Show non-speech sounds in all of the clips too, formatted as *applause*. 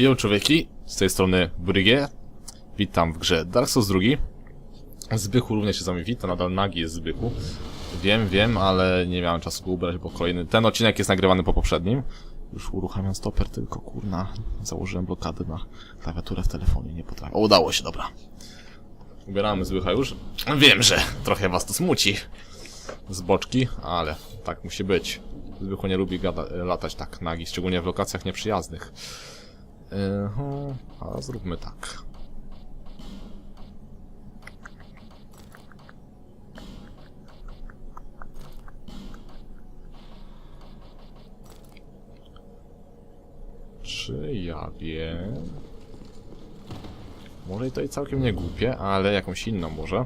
Yo człowieki, z tej strony Brygge. Witam w grze Dark Souls 2. Zbychu również się z wami wita, nadal nagi jest Zbychu. Wiem, wiem, ale nie miałem czasu ubrać, bo kolejny... Ten odcinek jest nagrywany po poprzednim. Już uruchamiam stoper, tylko kurna, założyłem blokadę na klawiaturę w telefonie, nie potrafię. O, udało się, dobra. Ubieramy Zbycha już. Wiem, że trochę was to smuci. Z boczki, ale tak musi być. Zbychu nie lubi gada, latać tak nagi, szczególnie w lokacjach nieprzyjaznych. A zróbmy tak. Czy ja wiem? Może i to i całkiem nie głupie, ale jakąś inną może.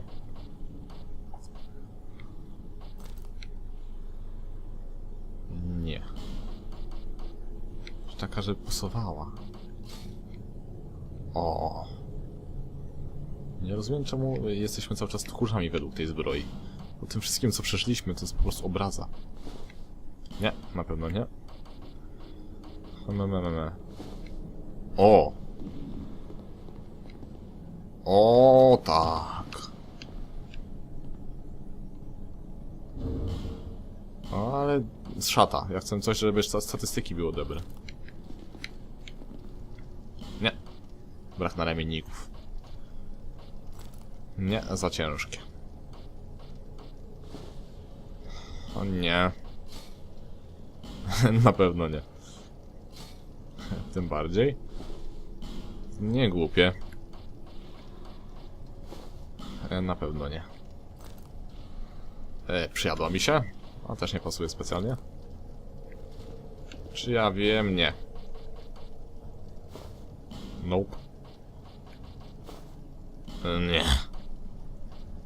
Nie. Taka, że pasowała. O. Nie rozumiem, czemu jesteśmy cały czas tchórzami według tej zbroi. Po tym wszystkim, co przeszliśmy, to jest po prostu obraza. Nie, na pewno nie. Me, me, me, me. O! O, tak. Ale z szata. Ja chcę coś, żeby sta- statystyki były dobre. Nie. Brak na ramienników. Nie, za ciężkie. O nie. *laughs* na pewno nie. Tym bardziej. Nie głupie. E, Na pewno nie. E, przyjadła mi się? A też nie pasuje specjalnie. Czy ja wiem? Nie. Nope. Nie.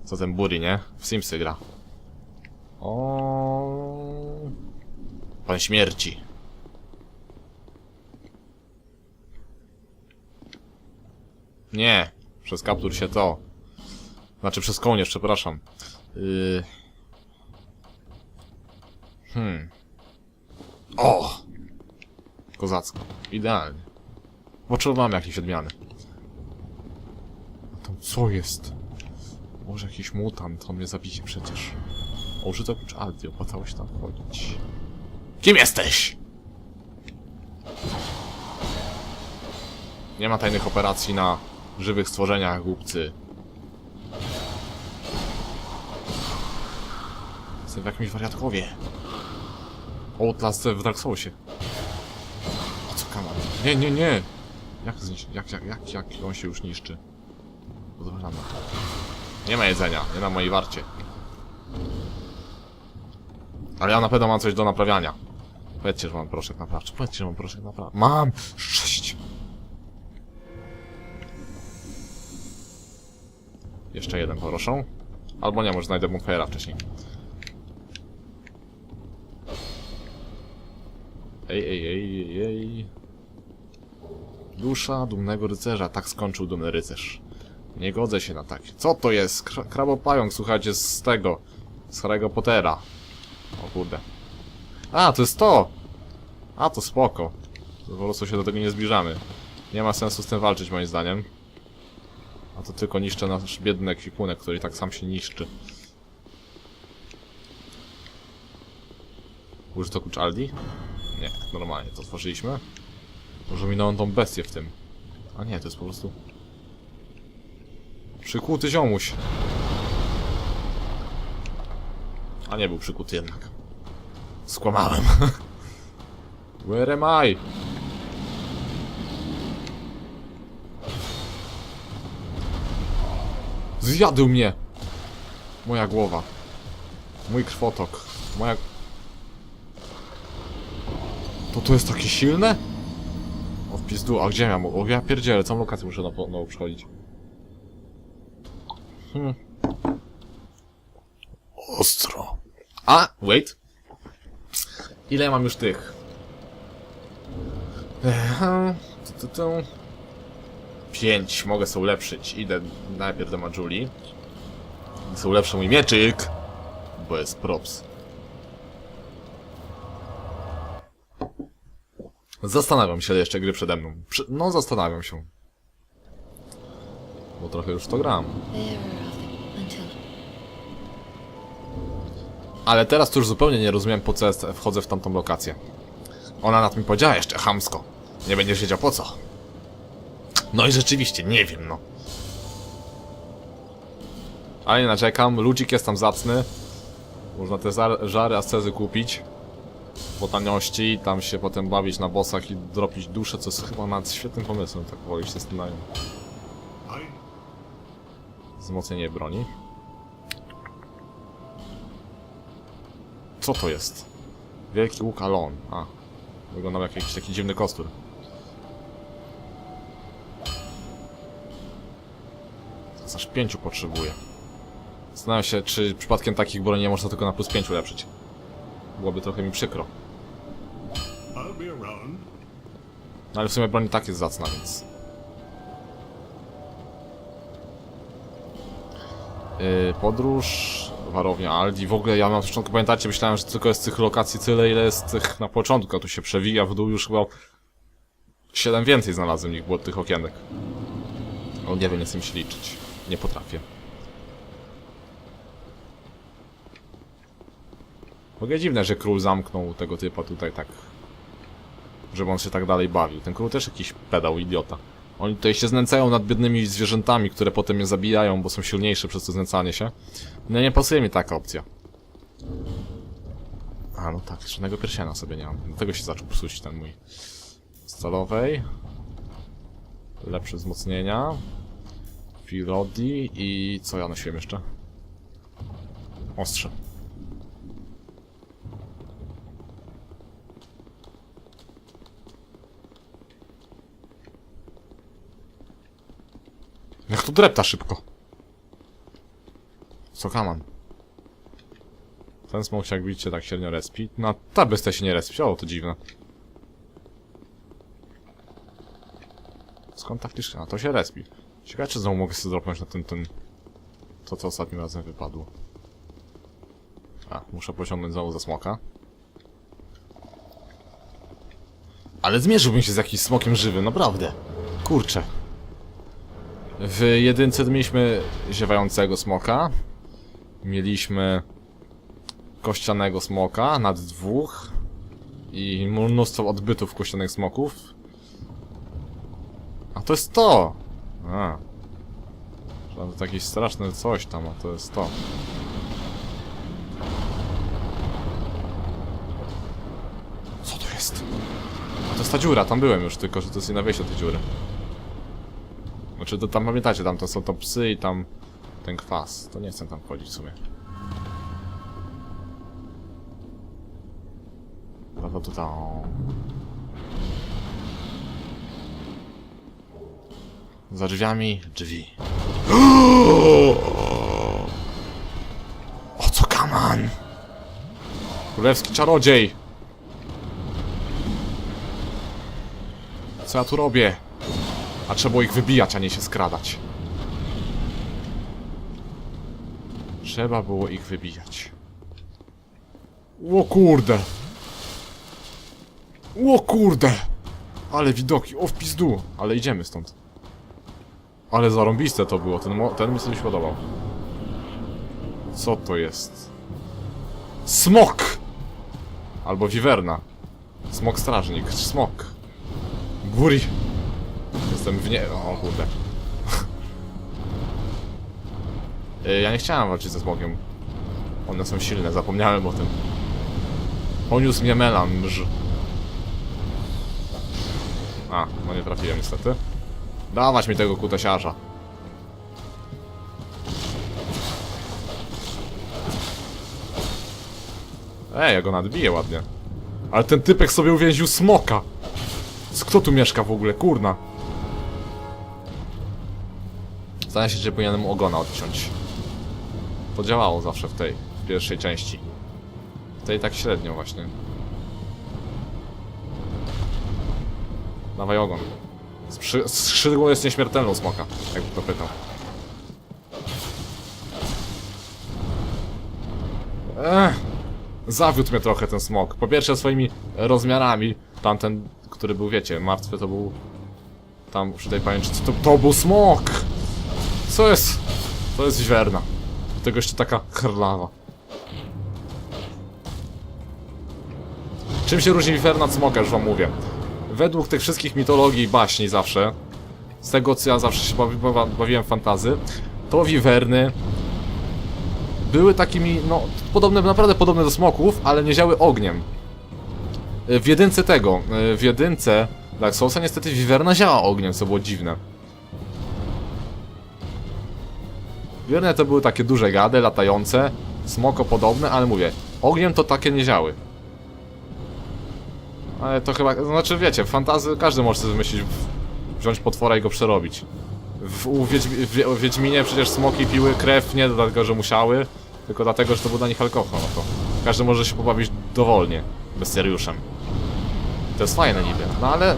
Co ten Buri, nie? W Simsy gra. O. Pan śmierci. Nie. Przez kaptur się to. Znaczy przez kołnierz, przepraszam. Yy... Hmm. O! Kozacko. Idealnie. Potrzebowałem jakiejś odmiany. A tam co jest? Może jakiś mutant, on mnie zabije przecież. O, użyto klucz Aldi, opłacało się tam wchodzić. Kim jesteś? Nie ma tajnych operacji na żywych stworzeniach, głupcy. Jestem w jakimś wariatkowie. Outlast w Dark Soulsie. O co kamer? Nie, nie, nie! Jak, jak, jak, jak, jak on się już niszczy? Nie ma jedzenia, nie na mojej warcie. Ale ja na pewno mam coś do naprawiania. Powiedzcie, że mam proszek naprawczy. Powiedzcie, że mam proszek naprawczy. Mam! Sześć! Jeszcze jeden proszę. Albo nie, może znajdę Bonfire'a wcześniej. Ej, ej, ej, ej, ej. Dusza dumnego rycerza. Tak skończył dumny rycerz. Nie godzę się na takie. Co to jest? Kra krabopająk, słuchajcie, z tego. Z Harry'ego Pottera. O kurde. A, to jest to! A, to spoko. Po prostu się do tego nie zbliżamy. Nie ma sensu z tym walczyć, moim zdaniem. A to tylko niszczy nasz biedny ekwipunek, który tak sam się niszczy. Użyto klucz Aldi? Nie, normalnie to otworzyliśmy. Może minąłem tą bestię w tym. A nie, to jest po prostu... Przykuty ziomuś. A nie był przykuty jednak. Skłamałem. *laughs* Where am I? Zjadł mnie! Moja głowa. Mój krwotok. Moja... To to jest takie silne? O w pizdu, a gdzie ja mu? O ja pierdzielę, całą lokację muszę na przechodzić. Hmm. Ostro. A, wait. Ile ja mam już tych? Ehe, tu, tu, tu. Pięć, mogę sobie ulepszyć. Idę najpierw do Majuli. Sobie ulepszę mój mieczyk. Bo jest props. Zastanawiam się jeszcze gry przede mną. No, zastanawiam się. Bo trochę już to gram. Ale teraz to już zupełnie nie rozumiem po co jest, wchodzę w tamtą lokację. Ona na to mi powiedziała jeszcze chamsko. Nie będziesz wiedział po co. No i rzeczywiście, nie wiem no. Ale nie naczekam, ludzik jest tam zacny. Można te żary ascezy kupić. Po taniości, tam się potem bawić na bossach i dropić duszę, co jest chyba nawet świetnym pomysłem, tak powoli się zastanawiam. Wzmocnienie broni. Co to jest? Wielki łuk Alon. A. Wyglądał jak jakiś taki dziwny kostur. Teraz aż pięciu potrzebuję. Zastanawiam się, czy przypadkiem takich broni nie można tylko na plus pięciu ulepszyć. Byłoby trochę mi przykro. No ale w sumie broń tak jest zacna, więc... podróż, warownia Aldi. W ogóle ja na początku, pamiętacie, myślałem, że tylko jest tych lokacji tyle, ile jest tych na początku, a tu się przewija w dół już chyba... 7 więcej znalazłem ich było tych okienek. O, nie wiem, nie chcę się liczyć. Nie potrafię. W ogóle dziwne, że król zamknął tego typa tutaj tak żeby on się tak dalej bawił. Ten król też jakiś pedał, idiota. Oni tutaj się znęcają nad biednymi zwierzętami, które potem je zabijają, bo są silniejsze przez to znęcanie się. No nie pasuje mi taka opcja. A, no tak, żadnego pierścienia sobie nie mam. Dlatego się zaczął psuć ten mój. Stalowej. Lepsze wzmocnienia. Filodi i... co ja nosiłem jeszcze? Ostrze. Drepta szybko. Co kaman? Ten smok się jak widzicie tak średnio respi. No ta się nie respi, o to dziwne. Skąd ta wtyczka? No to się respi. Ciekawe czy znowu mogę sobie dropnąć na ten, ten... To co ostatnim razem wypadło. A, muszę pociągnąć znowu za smoka. Ale zmierzyłbym się z jakimś smokiem żywym, naprawdę. Kurczę. W jedynce mieliśmy ziewającego smoka. Mieliśmy kościanego smoka nad dwóch. I mnóstwo odbytów kościanych smoków. A to jest to! A. To jakieś straszne coś tam, a to jest to. Co to jest? A to jest ta dziura, tam byłem już, tylko że to jest inna wejście do tej dziury. Znaczy, to tam pamiętacie, tam to są to psy i tam ten kwas. To nie chcę tam wchodzić w sumie. Prawda tutaj. Za drzwiami drzwi. *gasps* O co kaman? Królewski czarodziej! Co ja tu robię? A trzeba ich wybijać, a nie się skradać. Trzeba było ich wybijać. O kurde! O kurde! Ale widoki, o w pizdu! Ale idziemy stąd. Ale zarąbiste to było, ten, ten mi sobie się podobał. Co to jest? Smok! Albo wiwerna. Smok strażnik, smok. Guri. Jestem w nie... O kurde. Y, ja nie chciałem walczyć ze smogiem. One są silne, zapomniałem o tym. Poniósł mnie melanż. A, no nie trafiłem niestety. Dawać mi tego kutasiarza. Ej, ja go nadbiję ładnie. Ale ten typek sobie uwięził smoka. Kto tu mieszka w ogóle, kurna? Zdaje się, że powinienem ogona odciąć. To działało zawsze w tej w pierwszej części. W tej tak średnio właśnie. Dawaj ogon. Skrzy- Skrzydło jest nieśmiertelną smoka, jakby to pytał. Ech, zawiódł mnie trochę ten smok. Po pierwsze swoimi rozmiarami, tamten który był, wiecie, martwy, to był tam przy tej pajęczycy. To, to był smok! Co jest? To jest wiwerna. Do tego jeszcze taka krlawa. Czym się różni wiwerna od smoka, już wam mówię. Według tych wszystkich mitologii i baśni zawsze, z tego co ja zawsze się bawi, bawiłem fantazy, to wiwerny były takimi, no, podobne, naprawdę podobne do smoków, ale nie ziały ogniem. W jedynce tego, w jedynce Dark Soulsa niestety wiwerna ziała ogniem, co było dziwne. Wierne to były takie duże gady, latające, smoko podobne, ale mówię, ogniem to takie nie ziały. Ale to chyba, znaczy wiecie, fantazy każdy może sobie wymyślić, wziąć potwora i go przerobić. W, Wiedźmi, w, Wiedźminie przecież smoki piły krew nie dlatego, że musiały, tylko dlatego, że to był dla nich alkohol. No to każdy może się pobawić dowolnie, bez seriuszem. To jest fajne niby, no ale...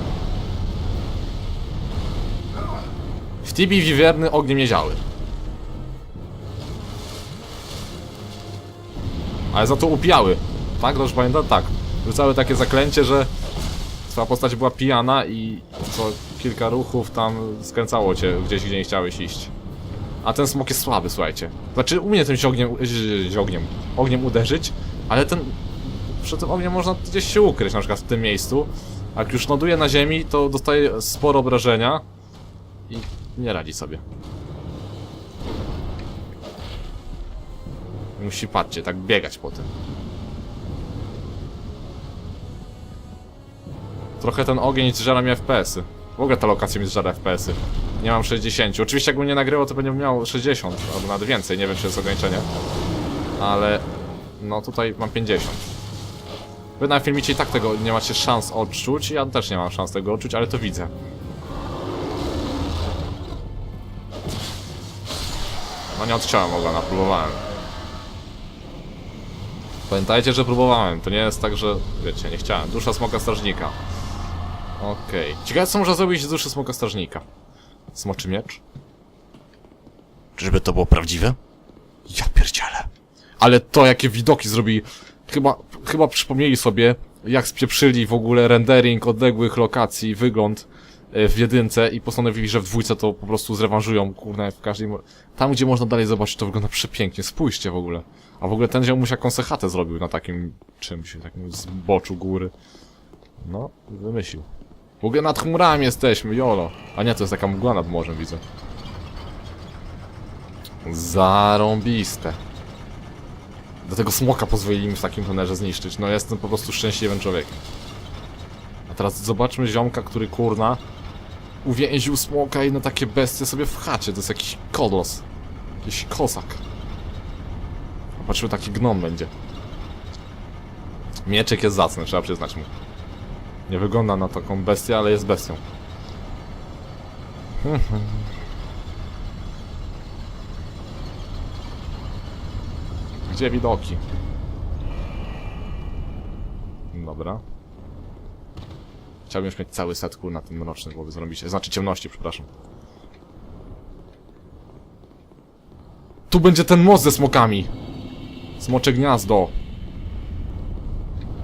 W Tibi wiwierny ogniem nie ziały. Ale za to upijały. Tak? Dobrze pamiętam? Tak. Rzucały takie zaklęcie, że twoja postać była pijana i co kilka ruchów tam skręcało cię gdzieś, gdzie nie chciałeś iść. A ten smok jest słaby, słuchajcie. Znaczy, umie tym się ogniem, ogniem, ogniem uderzyć, ale ten, przed tym ogniem można gdzieś się ukryć, na przykład w tym miejscu. A jak już noduje na ziemi, to dostaje sporo obrażenia i nie radzi sobie. Musi, patrzcie, tak biegać po tym. Trochę ten ogień zżera mi FPS-y. W ogóle ta lokacja mi zżera FPS-y. Nie mam 60. Oczywiście jakbym nie nagrywał, to będzie miał 60, albo nawet więcej, nie wiem czy jest ograniczenie. Ale... No tutaj mam 50. Wy na filmicie i tak tego nie macie szans odczuć, ja też nie mam szans tego odczuć, ale to widzę. No nie odciąłem ogona, próbowałem. Pamiętajcie, że próbowałem, to nie jest tak, że... Wiecie, nie chciałem. Dusza smoka strażnika. Okej. Ciekawe co można zrobić z duszy smoka strażnika. Smoczy miecz? Czyżby to było prawdziwe? Ja pierdzielę. Ale to jakie widoki zrobili. Chyba, chyba przypomnieli sobie, jak spieprzyli w ogóle rendering odległych lokacji, wygląd e, w jedynce i postanowili, że w dwójce to po prostu zrewanżują, kurde, w każdej... mo- Tam, gdzie można dalej zobaczyć, to wygląda przepięknie. Spójrzcie w ogóle. A w ogóle ten ziomuś jakąś chatę zrobił na takim czymś, takim zboczu góry. No, wymyślił. W ogóle nad chmurami jesteśmy, jolo. A nie, to jest taka mgła nad morzem, widzę. Zarąbiste. Do tego smoka pozwolili mi w takim tonerze zniszczyć. No jestem po prostu szczęśliwym człowiekiem. A teraz zobaczmy ziomka, który kurna uwięził smoka i na takie bestie sobie w chacie. To jest jakiś kodos. Jakiś kosak. Patrzymy, taki gnom będzie. Mieczek jest zacny, trzeba przyznać mu. Nie wygląda na taką bestię, ale jest bestią. *laughs* Gdzie widoki? Dobra. Chciałbym już mieć cały set kur na tym mrocznym głowy zrobić. Znaczy ciemności, przepraszam. Tu będzie ten most ze smokami! Smocze gniazdo!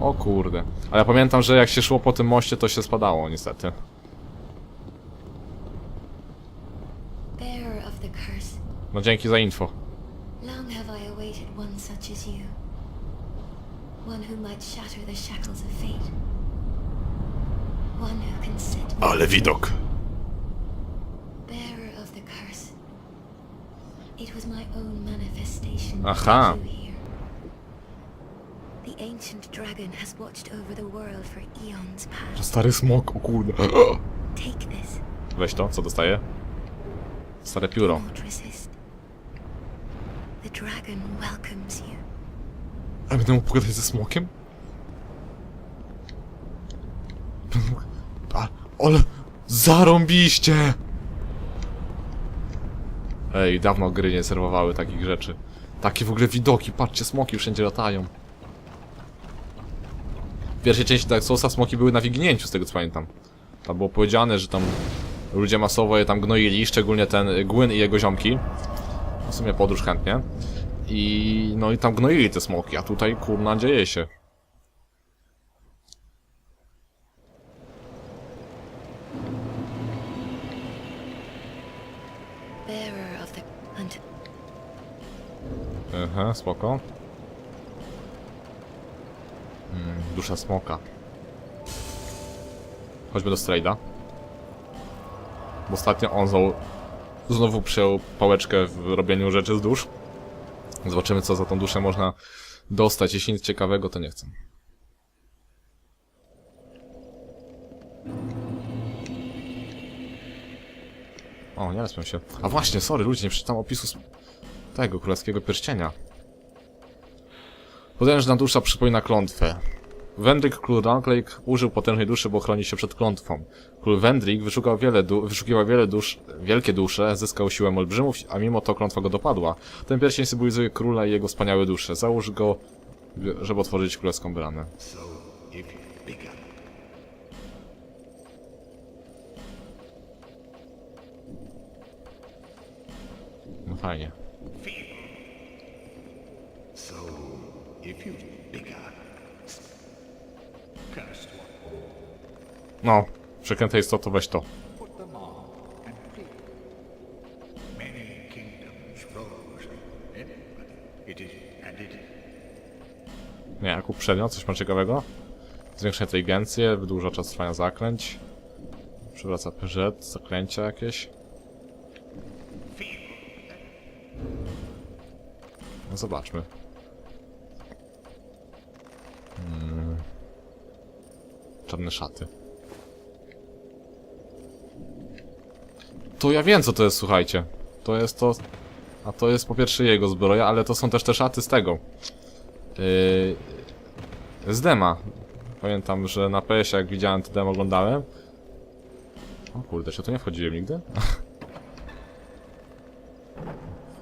O kurde. Ale ja pamiętam, że jak się szło po tym moście, to się spadało, niestety. No dzięki za info. long have I awaited one such as you. One who might shatter the shackles of fate. One who can set me Ale widok. bearer of the curse. It was my own manifestation Aha. Ancient dragon has watched over the world for eons past. Stary smok, o kurde. Take this, Weź to, co dostaję? Stare pióro. resist. The dragon welcomes you. A będę mógł pogadać ze smokiem? Będę mógł... A, ale... Zarąbiście! Ej, dawno gry nie serwowały takich rzeczy. Takie w ogóle widoki, patrzcie, smoki wszędzie latają pierwszej części Dark Soulsa smoki były na wyginięciu, z tego co pamiętam. Tam było powiedziane, że tam ludzie masowo je tam gnoili, szczególnie ten Gwyn i jego ziomki. No, w sumie podróż chętnie. I no i tam gnoili te smoki, a tutaj kurna dzieje się. Aha, spoko. Mm, dusza smoka. Chodźmy do Strajda. Bo ostatnio on znowu, znowu przejął pałeczkę w robieniu rzeczy z dusz. Zobaczymy co za tą duszę można dostać. Jeśli nic ciekawego, to nie chcę. O, nie respią się. A właśnie, sorry, ludzie, nie przeczytam opisu tego królewskiego pierścienia. Potężna dusza przypomina klątwę. Wendrik, król Dunklake, użył potężnej duszy, by ochronić się przed klątwą. Król Wendrik wyszukał wiele du wyszukiwał wiele dusz, wielkie dusze, zyskał siłę olbrzymów, a mimo to klątwa go dopadła. Ten pierścień symbolizuje króla i jego wspaniałe dusze. Załóż go, żeby otworzyć królewską bramę. No fajnie. It is, and it is. Nie, jak uprzednio, coś ma ciekawego? Zwiększa inteligencję, wydłuża czas trwania zaklęć. Przywraca PZ, zaklęcia jakieś. No zobaczmy. Czarne szaty. To ja wiem co to jest, słuchajcie. To jest to... A to jest po pierwsze jego zbroja, ale to są też te szaty z tego. Yy, z dema. Pamiętam, że na PS jak widziałem ten demo oglądałem. O kurde, czy tu nie wchodziłem nigdy? *laughs*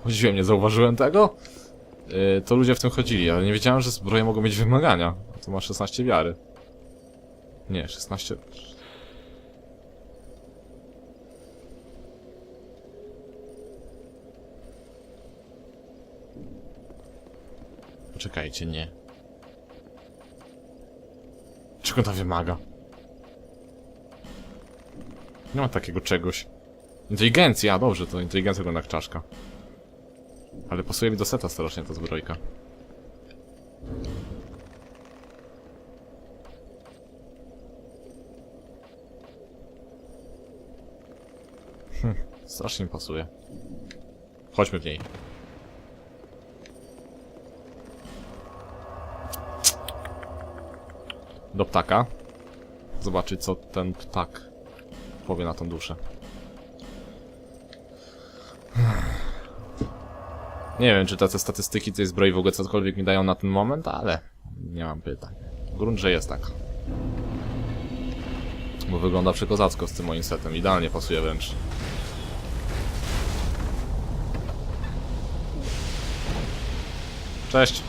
Wchodziłem, nie zauważyłem tego? Yy, to ludzie w tym chodzili, ale nie wiedziałem, że zbroje mogą mieć wymagania. To ma 16 wiary. Nie, 16... Poczekajcie, nie. Czego to wymaga? Nie ma takiego czegoś. Inteligencja, dobrze, to inteligencja wygląda jak czaszka. Ale pasuje mi do seta strasznie ta zbrojka. Strasznie mi pasuje. Chodźmy w niej. do ptaka. Zobaczyć, co ten ptak powie na tą duszę. Nie wiem, czy te statystyki tej zbroi w ogóle cokolwiek mi dają na ten moment, ale nie mam pytań. Grunt, że jest tak. Bo wygląda przekozacko z tym moim setem. Idealnie pasuje wręcz. Find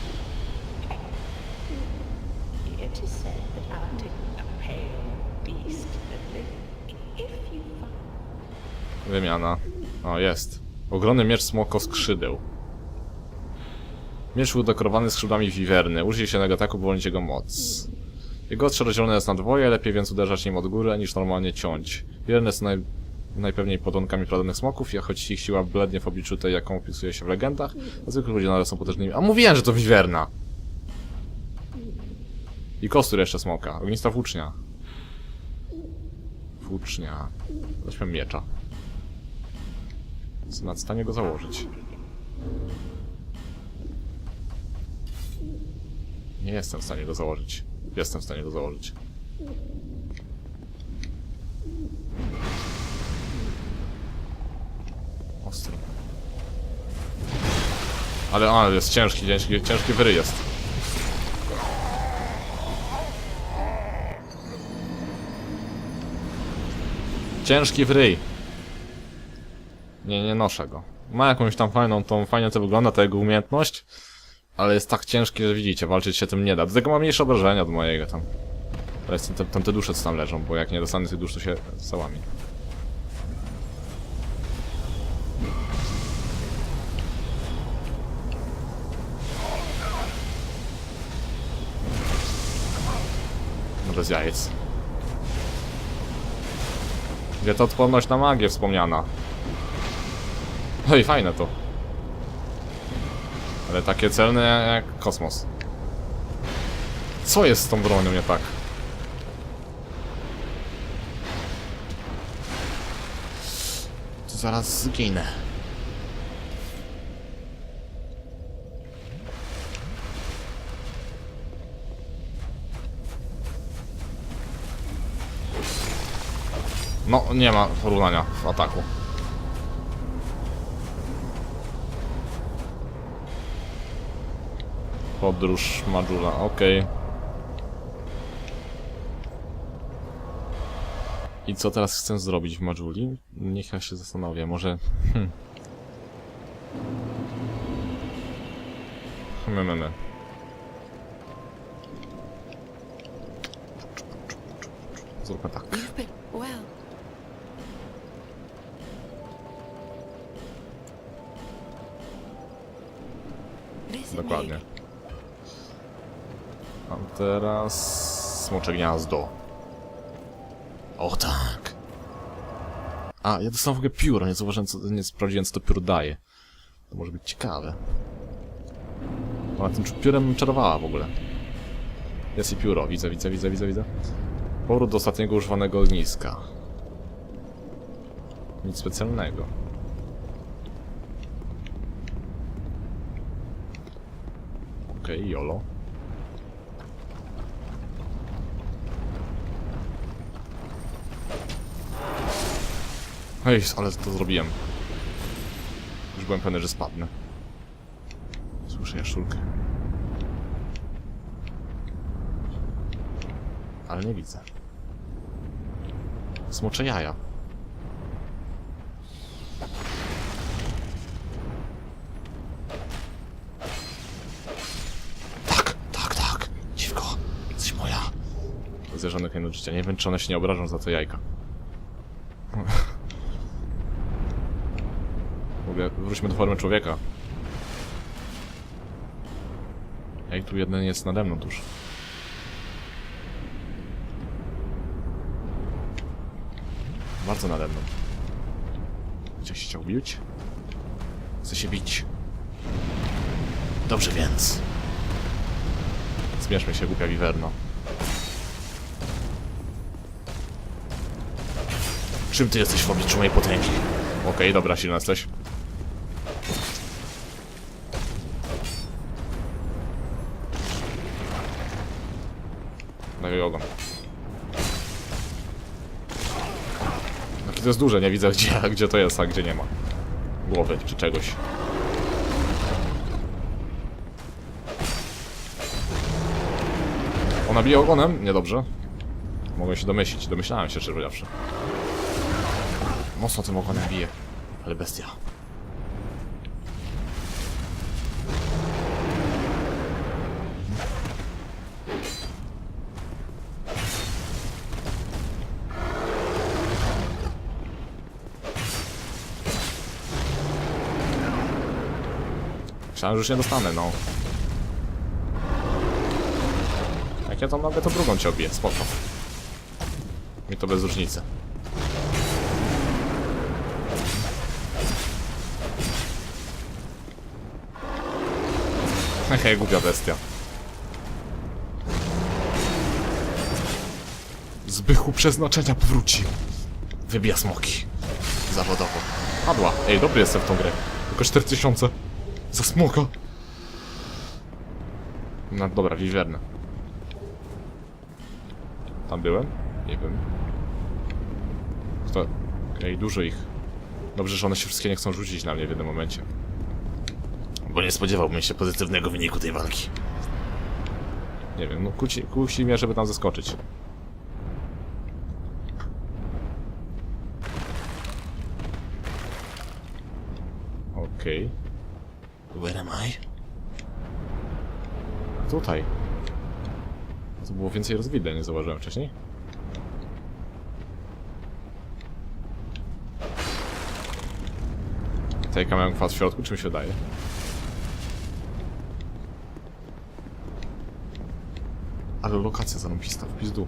Wymiana. O, jest. Ogromny miecz smoko skrzydeł. Miecz udekorowany skrzydłami wiwerny. Użyj się ataku, by jego moc. Jego ostrze rozdzielone jest na dwoje, lepiej więc uderzać nim od góry, niż normalnie ciąć. Wierne są naj... najpewniej potonkami pradawnych smoków, a choć ich siła blednie w obliczu tej, jaką opisuje się w legendach, a zwykli ludzie nadal są potężnymi. A mówiłem, że to wiwerna! I kostur jeszcze smoka. Ognista włócznia. Włócznia. Weźmy miecza. Jestem w stanie go założyć. Nie jestem w stanie go założyć. Jestem w stanie go założyć. Ale on jest ciężki, ciężki, ciężki wyry jest. Ciężki w ryj. Nie, nie noszę go. Ma jakąś tam fajną, tą fajnie to wygląda, ta jego umiejętność. Ale jest tak ciężki, że widzicie, walczyć się tym nie da. Do tego ma mniejsze obrażenia od mojego tam. Teraz tam, tam te dusze co tam leżą, bo jak nie dostanę tych dusz, to się załami. No bez jajec. Gdzie to odporność na magię wspomniana? No i fajne to. Ale takie celne jak kosmos. Co jest z tą bronią nie tak? To zaraz zginę. No, nie ma porównania w ataku. Podróż Majula, okej. I co teraz chcę zrobić w Majuli? Niech ja się zastanowię, może... Hmm. Hmm, hmm, hmm. Zróbmy tak. Dokładnie. A teraz... Smocze gniazdo. O tak! A, ja dostałem w ogóle pióro, nie zauważyłem, co, nie sprawdziłem, co to pióro daje. To może być ciekawe. Ona tym piórem czarowała w ogóle. Jest i pióro, widzę, widzę, widzę, widzę, widzę. Powrót do ostatniego używanego ogniska. Nic specjalnego. Okej, jolo. Ej, ale to zrobiłem. Już byłem pewny, że spadnę. Słyszę jaszczurkę. Ale nie widzę. Smocze jaja. Nie wiem, czy one się nie obrażą za te jajka. W ogóle wróćmy do formy człowieka. Ej, tu jeden jest nade mną tuż. Bardzo nade mną. Gdzie się chciał bić? Chce się bić. Dobrze więc. Zmierzmy się, głupia wiwerno. Czym ty jesteś w obliczu mojej potęgi? Okej, dobra, silna jesteś. Daj ogon. Jakie to jest duże, nie widzę *laughs* gdzie, gdzie to jest, a gdzie nie ma. Głowy czy czegoś. Ona bije ogonem? Niedobrze. Mogłem się domyślić, domyślałem się, szczerze powiedziawszy. Mocno tym ogonem bije. Ale bestia. Myślałem, że już nie dostanę, no. Jak ja tam nawet to drugą cię obiję, spoko. Mi to bez różnicy. Hej, głupia bestia. Zbychu przeznaczenia powróci. Wybija smoki. Zawodowo. Padła. Ej, dobry jestem w tą grę. Tylko 4000. Za smoka. No dobra, wiwerne. Tam byłem? Nie wiem. Kto? Ej, dużo ich. Dobrze, że one się wszystkie nie chcą rzucić na mnie w jednym momencie. Bo nie spodziewałbym się pozytywnego wyniku tej walki. Nie wiem, no kusi, kusi mnie, żeby tam zaskoczyć. Okej. Where am I? Tutaj. To było więcej rozwidle, nie zauważyłem wcześniej. Tej mają kwas w środku, czy mi się wydaje? Ale lokacja zarąbista, w pizdu.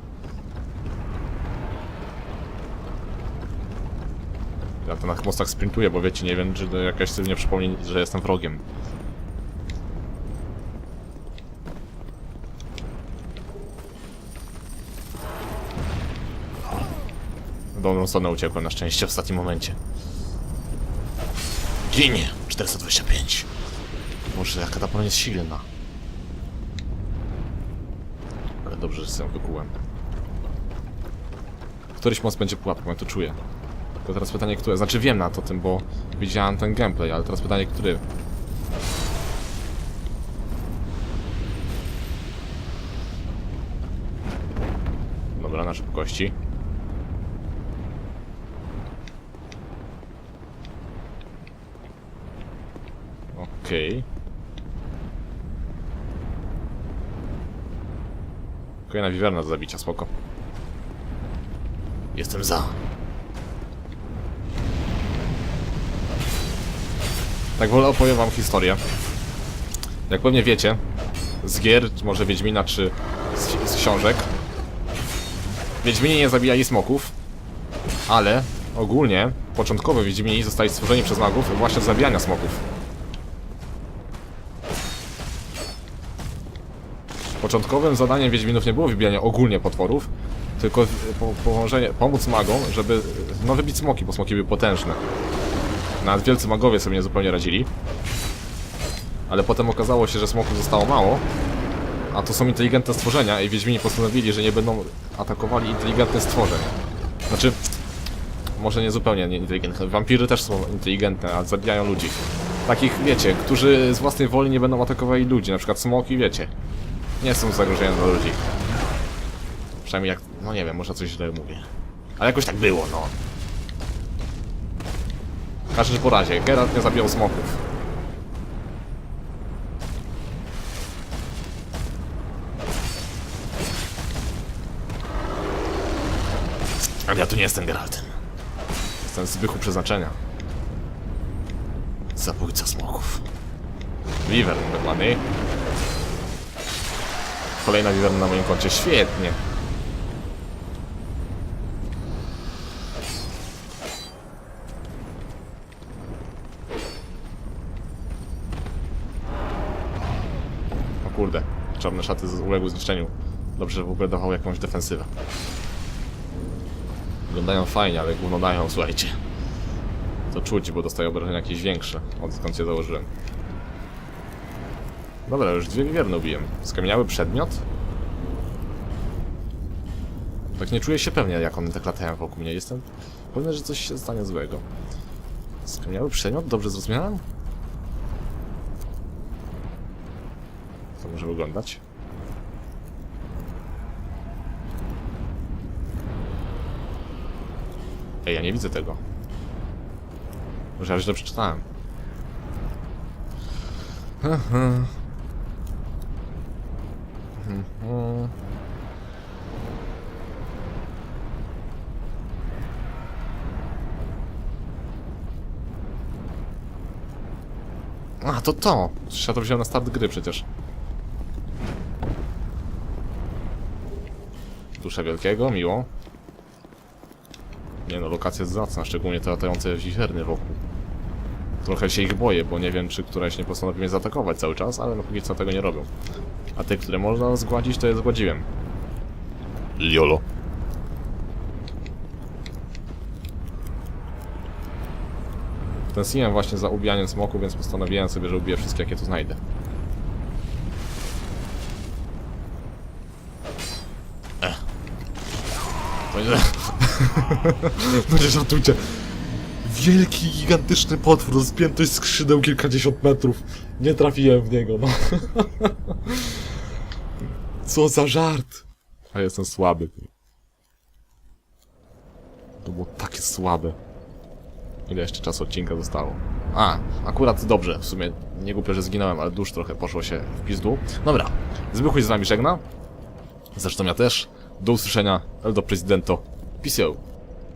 Ja to na mostach sprintuję, bo wiecie, nie wiem, czy jakaś sobie nie przypomni, że jestem wrogiem. W dobrą stronę uciekłem na szczęście w ostatnim momencie. Ginie! 425. Boże, jaka ta broń jest silna. Dobrze, że ją wykułem. Któryś most będzie pułapką, ja to czuję. To teraz pytanie, które... Znaczy wiem na to tym, bo widziałem ten gameplay, ale teraz pytanie, który... Dobra, na szybkości. Okej. Kolejna wiwerna do zabicia, spoko. Jestem za. Tak wolę opowiem wam historię. Jak pewnie wiecie, z gier, czy może Wiedźmina, czy z, z książek, Wiedźmini nie zabijali smoków, ale ogólnie początkowo Wiedźmini zostali stworzeni przez magów właśnie do zabijania smoków. Początkowym zadaniem Wiedźminów nie było wybijanie ogólnie potworów, tylko po, pomóc magom, żeby no, wybić smoki, bo smoki były potężne. Nawet wielcy magowie sobie nie zupełnie radzili. Ale potem okazało się, że smoków zostało mało, a to są inteligentne stworzenia i Wiedźmini postanowili, że nie będą atakowali inteligentnych stworzeń. Znaczy, może nie zupełnie nie inteligentne. Wampiry też są inteligentne, a zabijają ludzi. Takich, wiecie, którzy z własnej woli nie będą atakowali ludzi, na przykład smoki, wiecie. Nie są zagrożeniem dla ludzi. Przynajmniej jak, no nie wiem, może coś źle mówię. Ale jakoś tak było, no. W każdym po razie, Geralt nie zabijał smoków. Ale ja tu nie jestem Geraltem. Jestem z wychu przeznaczenia. Zabójca smoków. Wyvern dokładniej. Kolejna wiwerna na moim koncie. Świetnie. O kurde. Czarne szaty uległy zniszczeniu. Dobrze, że w ogóle dawał jakąś defensywę. Wyglądają fajnie, ale gówno słuchajcie. To czuć, bo dostaję obrażenia jakieś większe, odkąd je założyłem. Dobra, już dwie wierne ubiłem. Skamieniały przedmiot? Tak nie czuję się pewnie, jak one tak latają wokół mnie. Jestem pewny, że coś się stanie złego. Skamieniały przedmiot? Dobrze zrozumiałem? To może wyglądać? Ej, ja nie widzę tego. Może ja źle przeczytałem. A, to to! Przecież ja to wziąłem na start gry przecież. Dusza Wielkiego, miło. Nie no, lokacja jest zacna, szczególnie te latające wiwerny wokół. Trochę się ich boję, bo nie wiem, czy któraś nie postanowi mnie zaatakować cały czas, ale no póki co tego nie robią. A te, które można zgładzić, to je zgładziłem. Liolo. Tęskniłem właśnie za ubijaniem smoku, więc postanowiłem sobie, że ubiję wszystkie, jakie tu znajdę. Ech. To nie... *laughs* No nie żartujcie. Wielki, gigantyczny potwór, rozpiętość skrzydeł kilkadziesiąt metrów. Nie trafiłem w niego, no. *laughs* Co za żart. A jestem słaby. To było takie słabe. Ile jeszcze czasu odcinka zostało? A, akurat dobrze, w sumie nie głupio, że zginąłem, ale dusz trochę poszło się w pizdu. Dobra, Zbychuj z nami żegna. Zresztą ja też. Do usłyszenia, El do Presidento. Peace out.